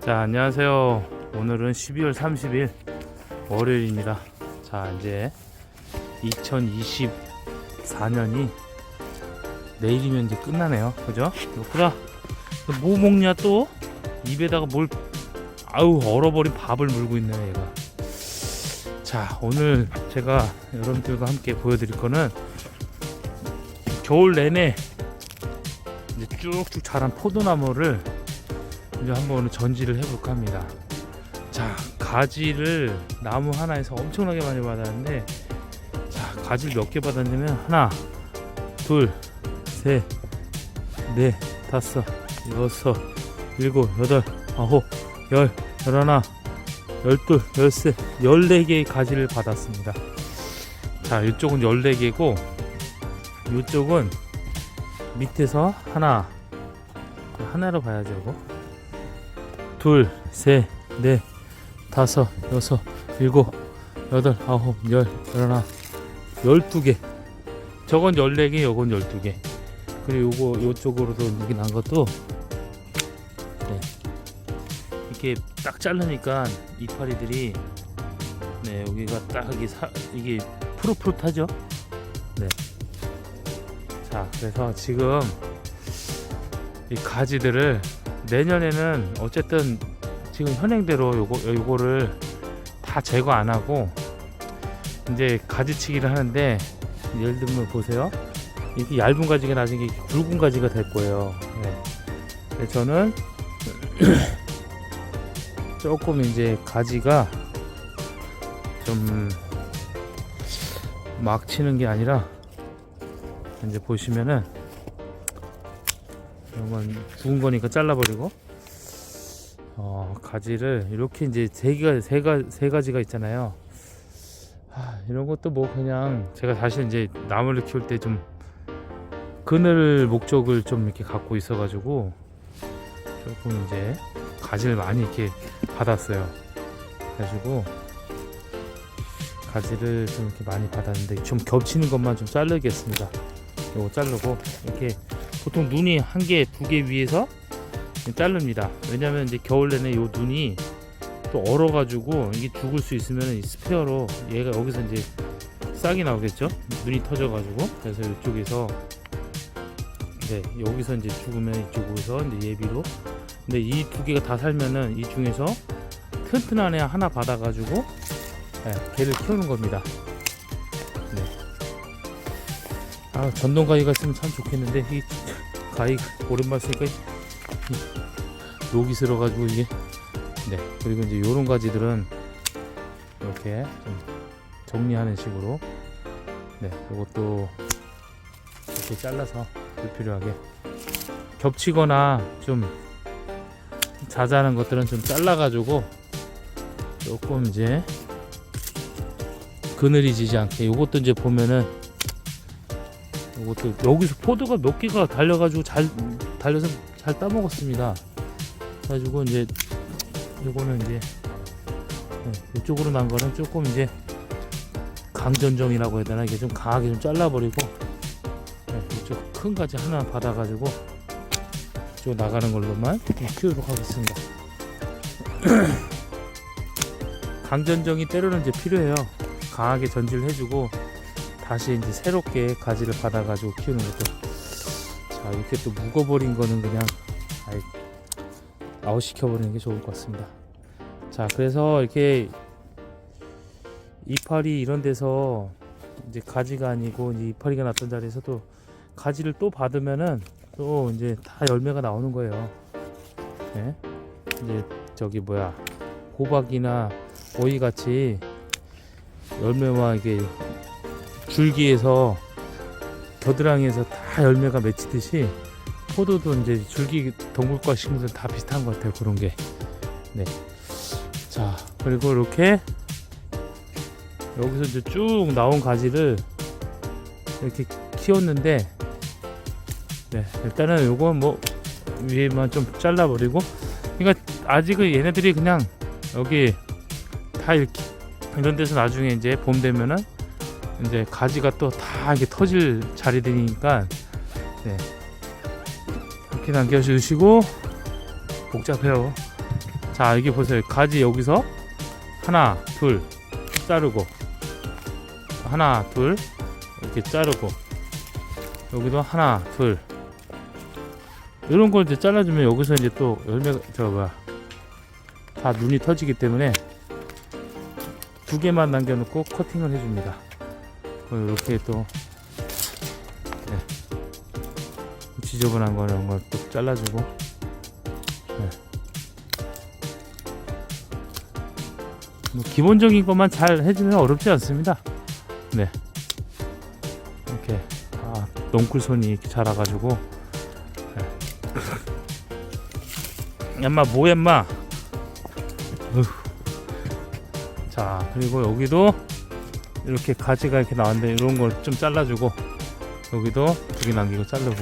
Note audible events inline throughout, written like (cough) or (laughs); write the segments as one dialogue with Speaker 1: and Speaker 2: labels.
Speaker 1: 자, 안녕하세요. 오늘은 12월 30일 월요일입니다. 자, 이제 2024년이 내일이면 이제 끝나네요. 그죠? 그다 뭐 먹냐 또? 입에다가 뭘 아우 얼어버린 밥을 물고 있네요, 얘가. 자, 오늘 제가 여러분들과 함께 보여드릴 거는 겨울 내내 이제 쭉쭉 자란 포도나무를 이제 한번 전지를 해볼까 합니다. 자, 가지를 나무 하나에서 엄청나게 많이 받았는데, 자, 가지를 몇 개 받았냐면, 하나, 둘, 셋, 넷, 다섯, 여섯, 일곱, 여덟, 아홉, 열, 열하나, 열둘, 열셋, 열네 개의 가지를 받았습니다. 자, 이쪽은 열네 개고, 이쪽은 밑에서 하나, 하나로 봐야죠, 이거. 둘, 셋, 넷, 다섯, 여섯, 일곱, 여덟, 아홉, 열, 열하나, 열두 개. 저건 열네 개, 요건 열두 개. 그리고 요거 요쪽으로도 이게 난 것도 네. 이렇게 딱 자르니까 이파리들이 네 여기가 딱 이게 사, 이게 푸릇푸릇하죠. 네. 자 그래서 지금 이 가지들을 내년에는 어쨌든 지금 현행대로 요거 요거를 다 제거 안 하고 이제 가지치기를 하는데 예를 들면 보세요. 이렇게 얇은 가지가 나중에 굵은 가지가 될 거예요. 네. 저는 (clears throat) 조금 이제 가지가 좀 막 치는 게 아니라 이제 보시면은 이건 구운 거니까 잘라버리고 어, 가지를 이렇게 이제 세 개가 세, 가, 세 가지가 있잖아요. 하, 이런 것도 뭐 그냥 제가 사실 이제 나무를 키울 때 좀 그늘 목적을 좀 이렇게 갖고 있어가지고 조금 이제 가지를 많이 이렇게 받았어요. 그래가지고 가지를 좀 이렇게 많이 받았는데 좀 겹치는 것만 좀 자르겠습니다. 요거 자르고 이렇게 보통 눈이 한 개, 두 개 위에서 자릅니다. 왜냐면 이제 겨울 내내 요 눈이 또 얼어가지고 이게 죽을 수 있으면 이 스페어로 얘가 여기서 이제 싹이 나오겠죠? 눈이 터져가지고 그래서 이쪽에서 네 여기서 이제 죽으면 이쪽에서 이제 예비로 근데 이 두 개가 다 살면은 이 중에서 튼튼한 애 하나 받아가지고 네, 개를 키우는 겁니다. 네. 아 전동 가위가 있으면 참 좋겠는데 이 가위 오랜만에 쓰니까 이- 녹이 슬어가지고 이게. 네 그리고 이제 요런 가지들은 이렇게 좀 정리하는 식으로. 네 요것도 이렇게 잘라서 불필요하게. 겹치거나 좀 자잘한 것들은 좀 잘라가지고 조금 이제 그늘이 지지 않게. 요것도 이제 보면은 요것도 여기서 포도가 몇 개가 달려가지고 잘 달려서 잘 따먹었습니다. 그래가지고 이제 요거는 이제 네, 이쪽으로 난 거는 조금 이제 강전정이라고 해야 되나 이게 좀 강하게 좀 잘라버리고 네, 이쪽 큰 가지 하나 받아가지고 이쪽 나가는 걸로만 좀 키우도록 하겠습니다. (clears throat) 강전정이 때로는 이제 필요해요. 강하게 전지를 해주고 다시 이제 새롭게 가지를 받아가지고 키우는 것도 자 이렇게 또 묵어버린 거는 그냥 아이 아웃 시켜버리는 게 좋을 것 같습니다. 자 그래서 이렇게 이파리 이런 데서 이제 가지가 아니고 이제 이파리가 났던 자리에서도 가지를 또 받으면은 또 이제 다 열매가 나오는 거예요. 네? 이제 저기 뭐야 호박이나 오이 같이 열매와 이게 줄기에서 겨드랑이에서 다 열매가 맺히듯이 포도도 이제 줄기 동물과 식물들 다 비슷한 것 같아요 그런 게 네. 자 그리고 이렇게 여기서 이제 쭉 나온 가지를 이렇게 키웠는데 네 일단은 요건 뭐 위에만 좀 잘라버리고 그러니까 아직은 얘네들이 그냥 여기 다 이렇게 이런 데서 나중에 이제 봄 되면은 이제 가지가 또 다 이게 터질 자리들이니까 네. 이렇게 남겨주시고 복잡해요. 자 여기 보세요 가지 여기서 하나 둘 자르고 하나 둘 이렇게 자르고 여기도 하나 둘 이런 걸 이제 잘라주면 여기서 이제 또 열매가 저 뭐야 다 눈이 터지기 때문에 두 개만 남겨놓고 커팅을 해줍니다. 그리고 이렇게 또 네. 지저분한 거 이런 걸 또 잘라주고 네. 뭐 기본적인 것만 잘 해주면 어렵지 않습니다. 네 이렇게 아, 넝쿨손이 이렇게 자라가지고 네. 얌마 뭐얌마 어휴. 자 그리고 여기도 이렇게 가지가 이렇게 나왔는데 이런 걸 좀 잘라주고 여기도 두 개 남기고 자르고.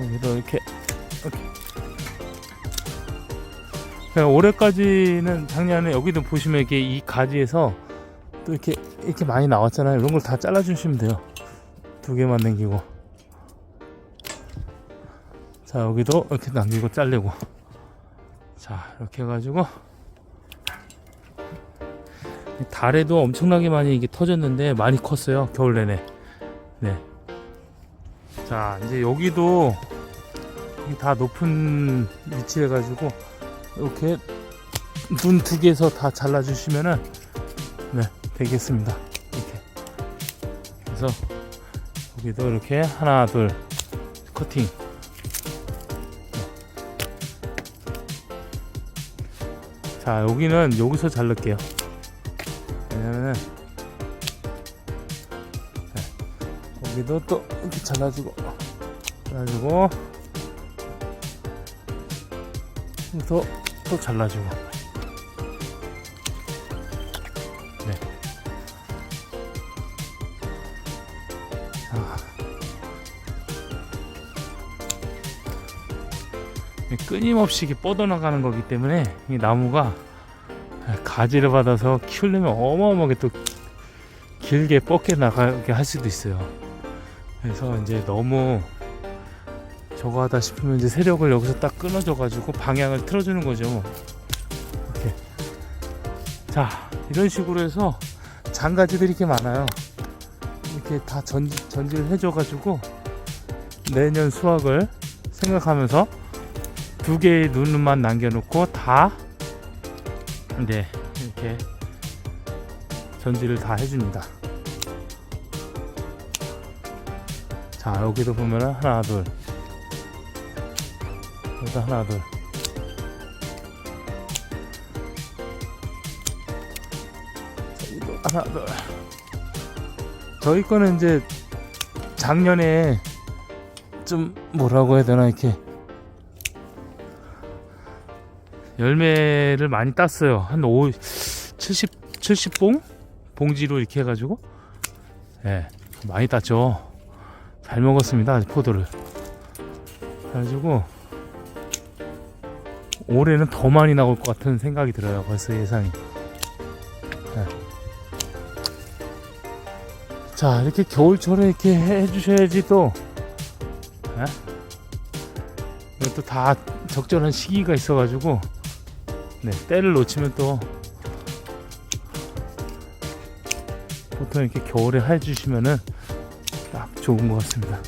Speaker 1: 여기도 이렇게 그러니까 올해까지는 작년에 여기도 보시면 이렇게 이 가지에서 또 이렇게 이렇게 많이 나왔잖아요. 이런 걸 다 잘라주시면 돼요. 두 개만 남기고. 자 여기도 이렇게 남기고 자르고. 자 이렇게 해가지고 달에도 엄청나게 많이 이게 터졌는데 많이 컸어요 겨울 내내. 네 자 이제 여기도 다 높은 위치해 가지고 이렇게 눈 두 개에서 다 잘라 주시면은 네 되겠습니다. 이렇게. 그래서 여기도 이렇게 하나 둘 커팅. 자 여기는 여기서 자를게요 여기도 또 이렇게 잘라주고 잘라주고 또, 또 잘라주고 네. 아. 끊임없이 뻗어나가는 거기 때문에 이 나무가 가지를 받아서 키우려면 어마어마하게 또 길게 뻗게 나가게 할 수도 있어요. 그래서 이제 너무 저거 하다 싶으면 이제 세력을 여기서 딱 끊어줘 가지고 방향을 틀어주는 거죠. 뭐. 이렇게. 자, 이런 식으로 해서 장가지들이 이렇게 많아요. 이렇게 다 전지, 전지를 해줘 가지고 내년 수확을 생각하면서 두 개의 눈만 남겨놓고 다 네, 이렇게 전지를 다 해줍니다. 자, 여기도 보면은 하나, 둘. 여기도 하나, 둘. 하나, 둘. 저희 거는 이제 작년에 좀 뭐라고 해야 되나, 이렇게 열매를 많이 땄어요. 한 5, 70, 70봉? 봉지로 이렇게 해가지고. 예, 네, 많이 땄죠. 잘 먹었습니다. 포도를. 그래가지고, 올해는 더 많이 나올 것 같은 생각이 들어요. 벌써 예상이. 네. 자, 이렇게 겨울철에 이렇게 해주셔야지 또, 예? 이것도 다 적절한 시기가 있어가지고, 네, 때를 놓치면 또 보통 이렇게 겨울에 해주시면은 딱 좋은 것 같습니다.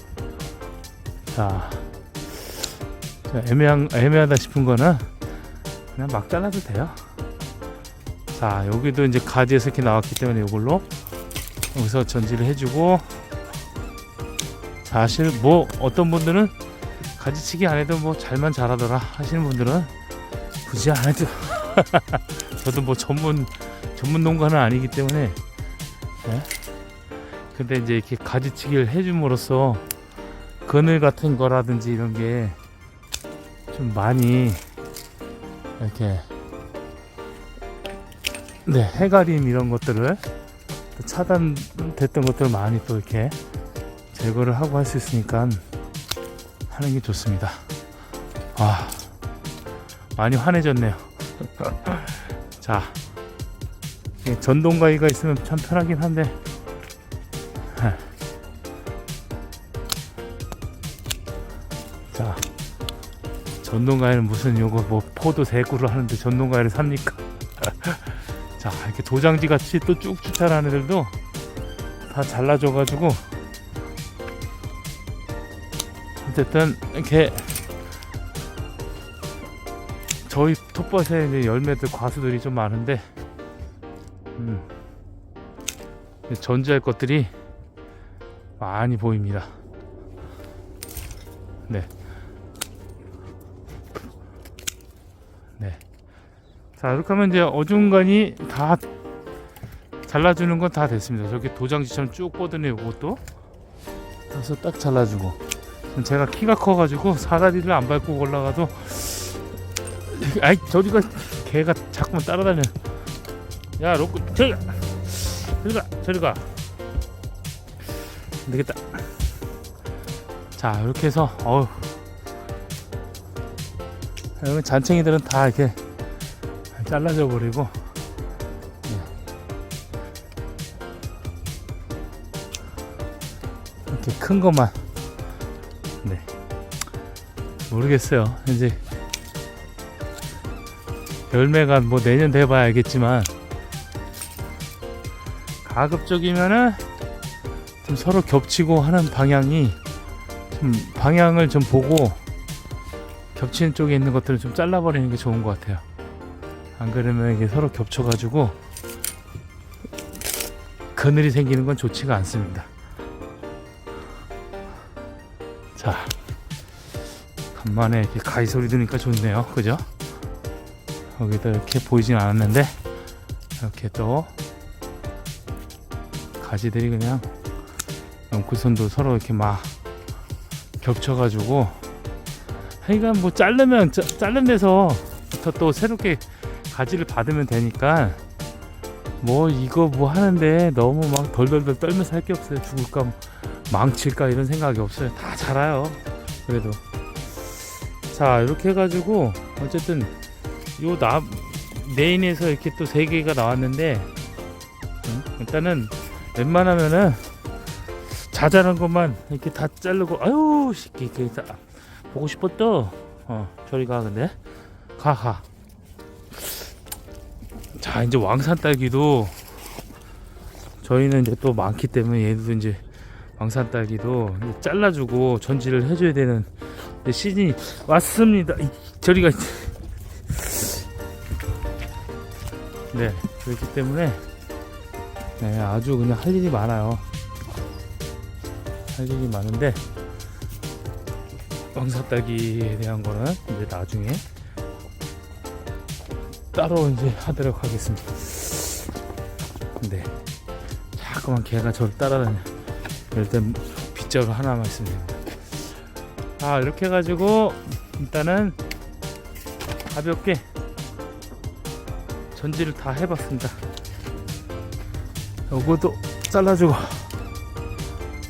Speaker 1: 자, 자 애매한 애매하다 싶은 거는 그냥 막 잘라도 돼요. 자, 여기도 이제 가지에서 이렇게 나왔기 때문에 이걸로 여기서 전지를 해주고 사실 뭐 어떤 분들은 가지치기 안 해도 뭐 잘만 자라더라 하시는 분들은 굳이 안 해도 (laughs) 저도 뭐 전문 전문 농가는 아니기 때문에 네? 근데 이제 이렇게 가지치기를 해줌으로써 그늘 같은 거라든지 이런 게 좀 많이 이렇게 네 해가림 이런 것들을 차단됐던 것들을 많이 또 이렇게 제거를 하고 할 수 있으니까 하는 게 좋습니다. 아 많이 환해졌네요. (laughs) 자, 전동 가위가 있으면 참 편하긴 한데. 전동가에는 무슨 요거 뭐 포도 세 그루 하는데 전동가에를 삽니까? (laughs) 자 이렇게 도장지 같이 또 쭉쭉 자란 애들도 다 잘라줘가지고 어쨌든 이렇게 저희 톱밭에 이제 열매들 과수들이 좀 많은데 음, 전지할 것들이 많이 보입니다. 자, 이렇게 하면 이제 어중간히 다 잘라주는 건 다 됐습니다. 저기 도장지처럼 쭉 뻗은 이것도 그래서 딱 잘라주고. 제가 키가 커가지고 사다리를 안 밟고 올라가도 아이 저리가 개가 자꾸만 따라다녀. 야 로크 저리 가 저리 가 저리 가. 안 되겠다. 자 이렇게 해서 어우 여기 잔챙이들은 다 이렇게 잘라져 버리고 예. 이렇게 큰 것만 네 모르겠어요 이제 열매가 뭐 내년 돼봐야 알겠지만 가급적이면은 좀 서로 겹치고 하는 방향이 좀 방향을 좀 보고 겹치는 쪽에 있는 것들을 좀 잘라버리는 게 좋은 것 같아요. 안 그러면 이게 서로 겹쳐가지고 그늘이 생기는 건 좋지가 않습니다. 자, 간만에 이렇게 가위 소리 들으니까 좋네요. 그죠? 여기도 이렇게 보이진 않았는데 이렇게 또 가지들이 그냥 연구선도 서로 이렇게 막 겹쳐가지고 하여간 뭐 자르면 자, 자른 데서부터 또 새롭게 가지를 받으면 되니까 뭐 이거 뭐 하는데 너무 막 덜덜덜 떨면서 할 게 없어요. 죽을까 뭐 망칠까 이런 생각이 없어요. 다 자라요. 그래도. 자 이렇게 해가지고 어쨌든 요 나, 메인에서 이렇게 또 세 개가 나왔는데 음, 일단은 웬만하면은 자잘한 것만 이렇게 다 자르고 아유 새끼 이렇게 다 보고 싶었다 어 저리 가 근데. 가가 자 이제 왕산 딸기도 저희는 이제 또 많기 때문에 얘도 이제 왕산 딸기도 이제 잘라주고 전지를 해줘야 되는 시즌이 왔습니다 이, 저리가 네 그렇기 때문에 네, 아주 그냥 할 일이 많아요. 할 일이 많은데 왕사딸기에 대한 거는 이제 나중에 따로 이제 하도록 하겠습니다. 네, 자꾸만 개가 저를 따라다녀. 일단 빗자루 하나만 있으면 됩니다. 아 이렇게 해가지고 일단은 가볍게 전지를 다 해봤습니다. 요거도 잘라주고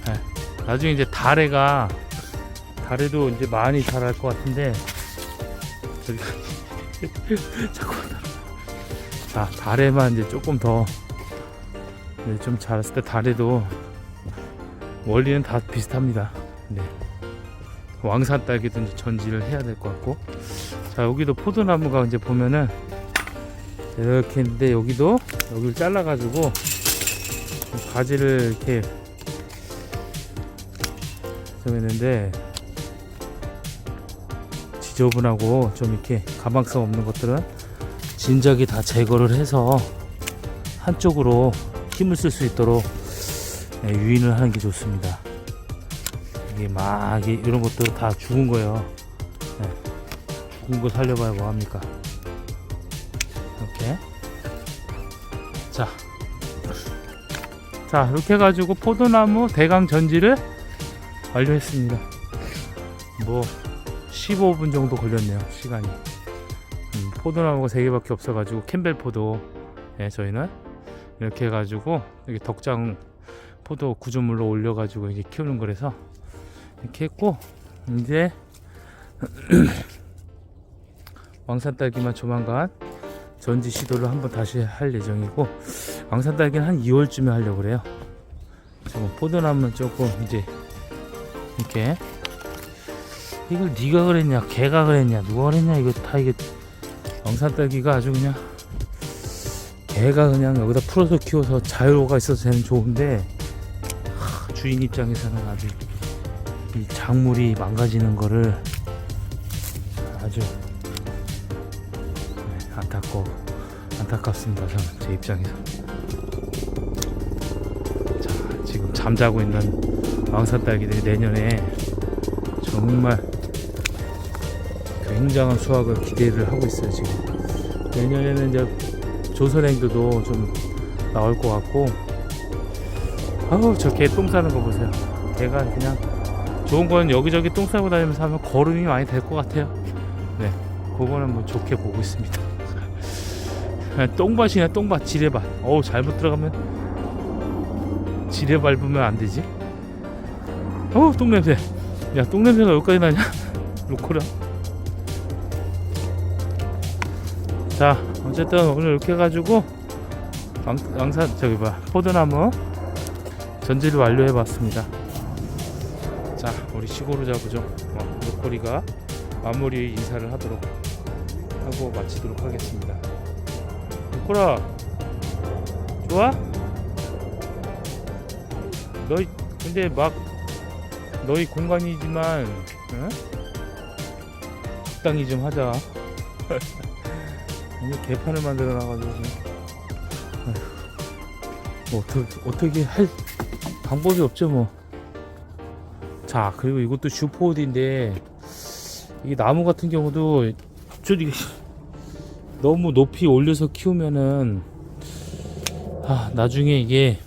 Speaker 1: 네. 나중에 이제 다래가 다래도 이제 많이 자랄 것 같은데 저기 (laughs) 자꾸 자 다래만 이제 조금 더. 좀 자랐을 때 다래도 원리는 다 비슷합니다. 네. 왕산 딸기도 이제 전지를 해야 될 것 같고. 자 여기도 포도나무가 이제 보면은 이렇게 있는데 여기도 여기를 잘라 가지고 가지를 이렇게 좀 했는데 지저분하고 좀 이렇게 가망성 없는 것들은 진작에 다 제거를 해서 한쪽으로 힘을 쓸 수 있도록 네, 유인을 하는 게 좋습니다. 이게 막 이런 것도 다 죽은 거예요. 네, 죽은 거 살려봐야 뭐 합니까? 이렇게 자. 자 이렇게 해가지고 포도나무 대강 전지를 완료했습니다 뭐 15분 정도 걸렸네요 시간이 음, 포도나무가 3개밖에 없어가지고 캠벨포도 예, 저희는 이렇게 해가지고 여기 덕장 포도 구조물로 올려가지고 이제 키우는 거라서 이렇게 했고 이제 (clears throat) 왕산 딸기만 조만간 전지 시도를 한번 다시 할 예정이고 왕산 딸기는 한 2월쯤에 하려고 그래요. 지금 포도나무는 조금 이제 이렇게 이걸 네가 그랬냐 걔가 그랬냐 누가 그랬냐 이거 다 이게 왕산딸기가 아주 그냥 걔가 그냥 여기다 풀어서 키워서 자유로가 있어서 쟤는 좋은데 하, 주인 입장에서는 아주 이 작물이 망가지는 거를 아주 네, 안타까워 안타깝습니다 저는 제 입장에서. 자 지금 잠자고 있는 왕산딸기들이 내년에 정말 굉장한 수확을 기대를 하고 있어요 지금. 내년에는 이제 조선행도도 좀 나올 것 같고. 아우 저 개 똥 싸는 거 보세요. 개가 그냥 좋은 건 여기저기 똥 싸고 다니면서 하면 거름이 많이 될 것 같아요. 네 그거는 뭐 좋게 보고 있습니다. (laughs) 똥밭이네 똥밭 지뢰밭. 어우 잘못 들어가면 지뢰 밟으면 안 되지? 어우 똥냄새. 야 똥냄새가 여기까지 나냐? (laughs) 로코라 자 어쨌든 오늘 이렇게 해가지고 왕, 왕산 저기 봐 포도나무 전지를 완료해 봤습니다 자 우리 시골로 잡으죠 어, 로코리가 마무리 인사를 하도록 하고 마치도록 하겠습니다 로코라 좋아? 너희 근데 막 너희 공간이지만 응? 적당히 좀 하자 (laughs) 이게 개판을 만들어 놔가지고 뭐 어떻게, 어떻게 할 방법이 없죠 뭐. 자 그리고 이것도 슈퍼우드인데 이게 나무 같은 경우도 저기 너무 높이 올려서 키우면은 아 나중에 이게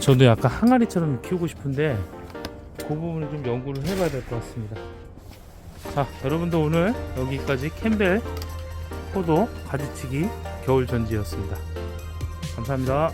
Speaker 1: 저도 약간 항아리처럼 키우고 싶은데 그 부분을 좀 연구를 해봐야 될 것 같습니다. 자, 여러분도 오늘 여기까지 캠벨 포도 가지치기 겨울 전지였습니다. 감사합니다.